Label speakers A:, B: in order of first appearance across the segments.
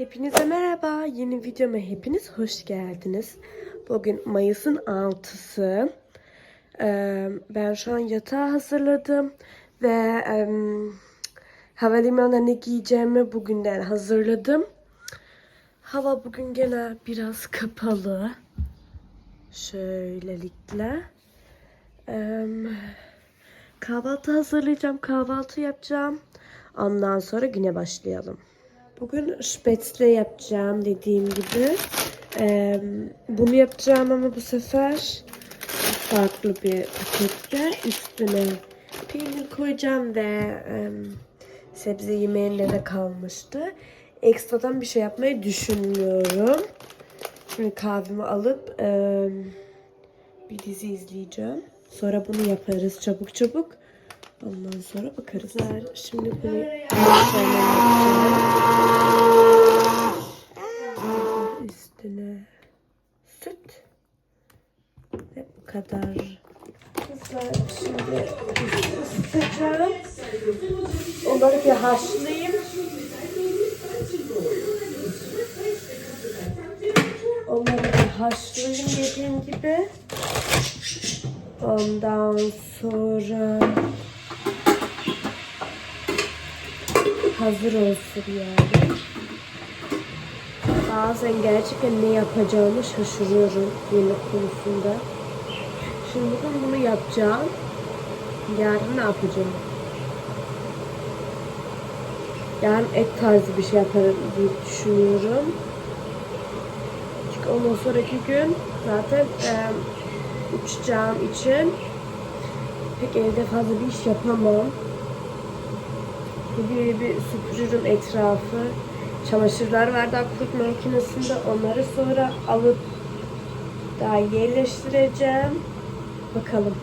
A: Hepinize merhaba. Yeni videoma hepiniz hoş geldiniz. Bugün Mayıs'ın 6'sı. Ee, ben şu an yatağı hazırladım. Ve em, havalimanına ne giyeceğimi bugünden hazırladım. Hava bugün gene biraz kapalı. Şöylelikle. Kahvaltı hazırlayacağım. Kahvaltı yapacağım. Ondan sonra güne başlayalım. Bugün spätzle yapacağım dediğim gibi. Ee, bunu yapacağım ama bu sefer farklı bir pakette üstüne peynir koyacağım ve e, sebze yemeğinde de kalmıştı. Ekstradan bir şey yapmayı düşünmüyorum. Şimdi kahvemi alıp e, bir dizi izleyeceğim. Sonra bunu yaparız çabuk çabuk. Ondan sonra bakarız. Şimdi bunu üstüne süt ve bu kadar. Kızlar şimdi ısıtacağım. Onları bir haşlayayım. Onları bir haşlayayım dediğim gibi. Ondan sonra hazır olsun yani. Bazen gerçekten ne yapacağımı şaşırıyorum yemek konusunda. Şimdi bugün bunu yapacağım. Yarın ne yapacağım? Yarın et tarzı bir şey yaparım diye düşünüyorum. Çünkü ondan sonraki gün zaten e, uçacağım için pek evde fazla bir iş yapamam. Bir, bir süpürürüm etrafı. Çamaşırlar var daha kurutma makinesinde. Onları sonra alıp daha yerleştireceğim. Bakalım.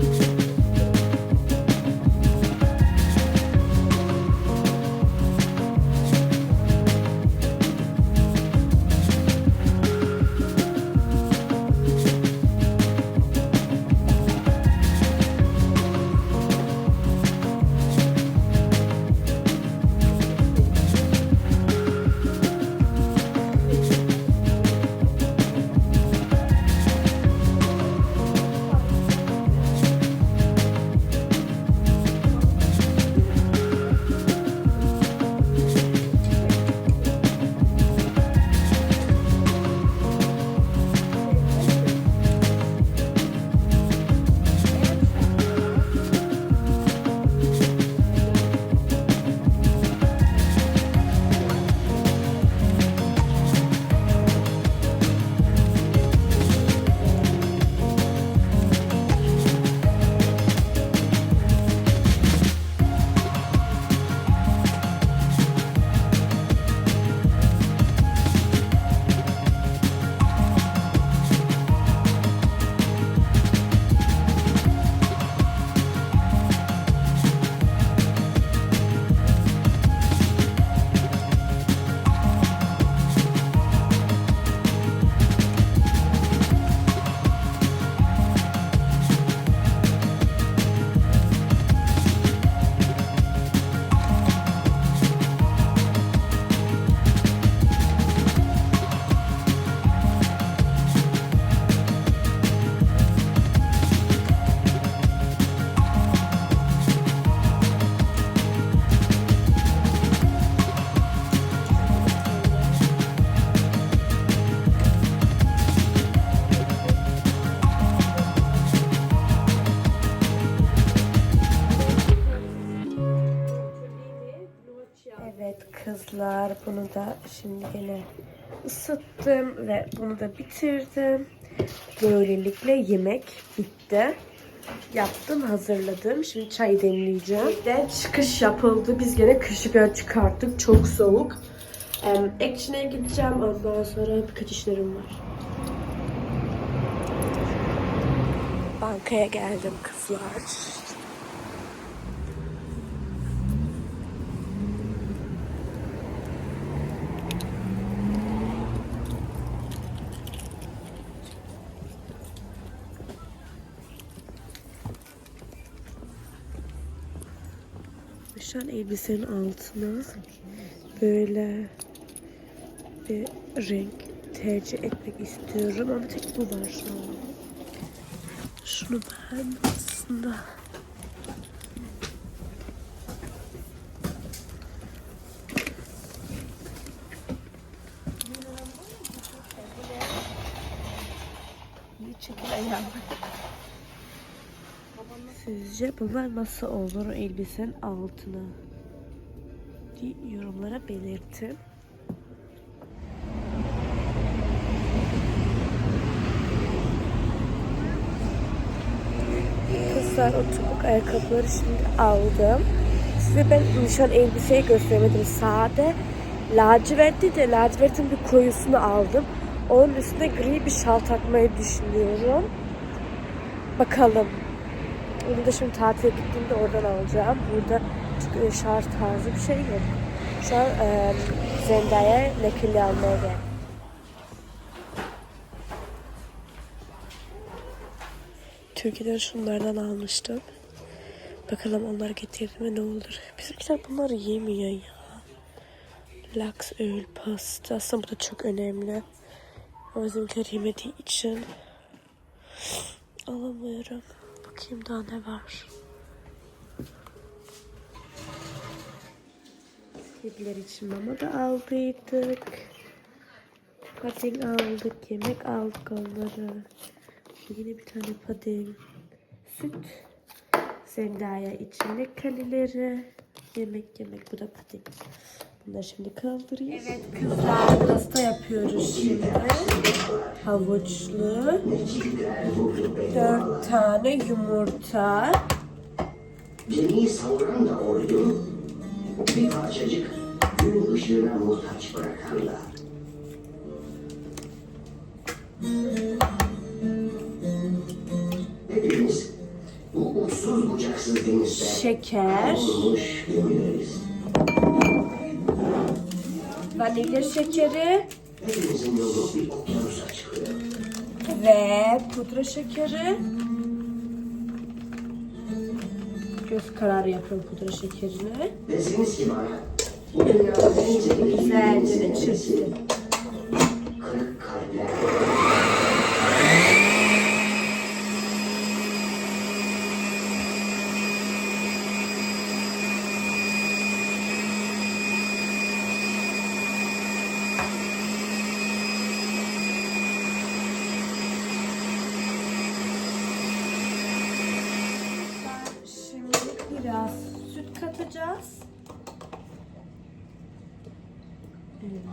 A: Bye. Kızlar. Bunu da şimdi yine ısıttım ve bunu da bitirdim. Böylelikle yemek bitti. Yaptım, hazırladım. Şimdi çay demleyeceğim. De çıkış yapıldı. Biz gene kışı çıkarttık. Çok soğuk. Um, Action'a gideceğim. Ondan sonra birkaç işlerim var. Bankaya geldim kızlar. An elbisenin altına böyle bir renk tercih etmek istiyorum ama tek bu var şu an. Şunu beğendim aslında. Sizce bunlar nasıl olur elbisenin altına? diye yorumlara belirtin. Kızlar o topuk ayakkabıları şimdi aldım. Size ben nişan elbiseyi göstermedim. Sade lacivertli de lacivertin bir koyusunu aldım. Onun üstüne gri bir şal takmayı düşünüyorum. Bakalım. Onu da şimdi tatile gittiğimde oradan alacağım. Burada çünkü şarj tarzı bir şey yok. Şu an e, Zendaya nakilli almaya geldim. Türkiye'den şunlardan almıştım. Bakalım onlar getirdi mi ne olur. Bizimkiler bunları yemiyor ya. Laks öl pasta. Aslında bu da çok önemli. Ama bizimkiler yemediği için alamıyorum. Bakayım daha ne var. Kediler için mama da aldıydık. Pudding aldık, yemek aldık onları. Yine bir tane pudding. Süt. Zendaya içinde kalileri. Yemek yemek bu da pudding. Bunları şimdi kaldırayım. Evet kızlar pasta yapıyoruz şimdi. Havuçlu. Dört tane yumurta.
B: Gemiyi savuran da oydu. Bir parçacık gün ışığına muhtaç bırakanlar. Hepimiz bu uçsuz bucaksız denizde
A: Şeker.
B: olmuş gemileriz.
A: Vanilya şekeri. Ve pudra şekeri. Göz kararı yapıyorum pudra şekerini. Güzelce de çırptım.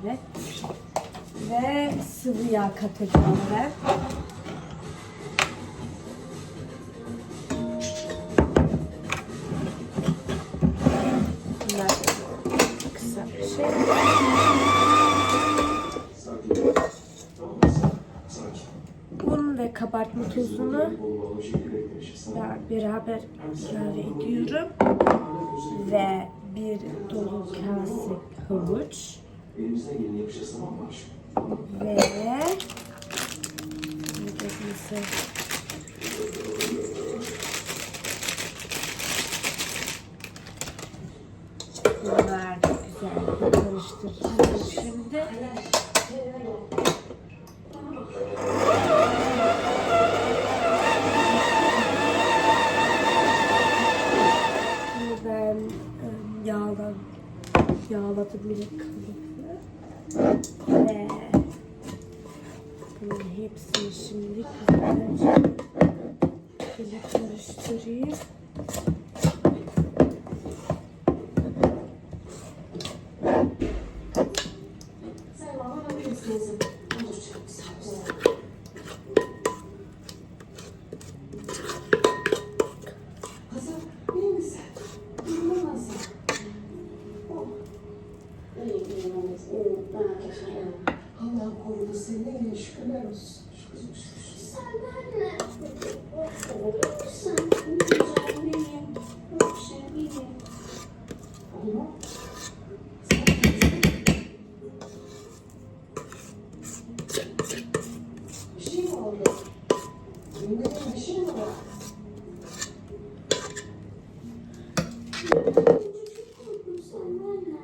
A: Evet. Ve sıvı yağ katacağım ben. Şey. Ve kabartma tozunu Ber- beraber ilave ediyorum. Ve bir dolu kase havuç.
B: Elimizden geleni yapacağız tamam mı aşkım?
A: Ve gözümüzü Bunlar güzel karıştıracağız şimdi. Şimdi ben em, yağlan, yağladım bile kalıbı. Ve bunun hepsini şimdi güzelce karıştırayım.
C: Allah korudu seni. Şükürler olsun. Şu kızım şu- şu-
D: Sen benle. Sen benim canım benim. Öpüşen benim.
C: Oğlum. Bir şey mi oldu? Gündemde bir şey mi var?
D: Korktum sen benle.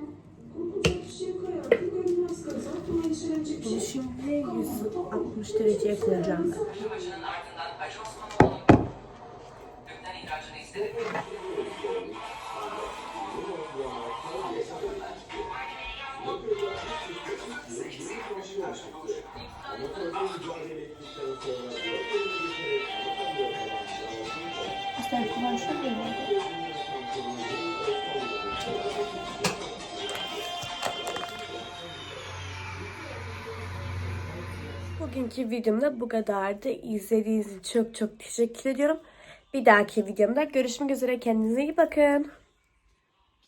D: Korkacak bir şey yok hayatım. Görünmez kaza. Buna endişelenecek bir şey
A: Bunu
D: yok.
A: şimdi 160 dereceye koyacağım.
B: Başının ardından Hacı
A: Bugünkü videomda bu kadardı. İzlediğiniz için çok çok teşekkür ediyorum. Bir dahaki videomda görüşmek üzere. Kendinize iyi bakın.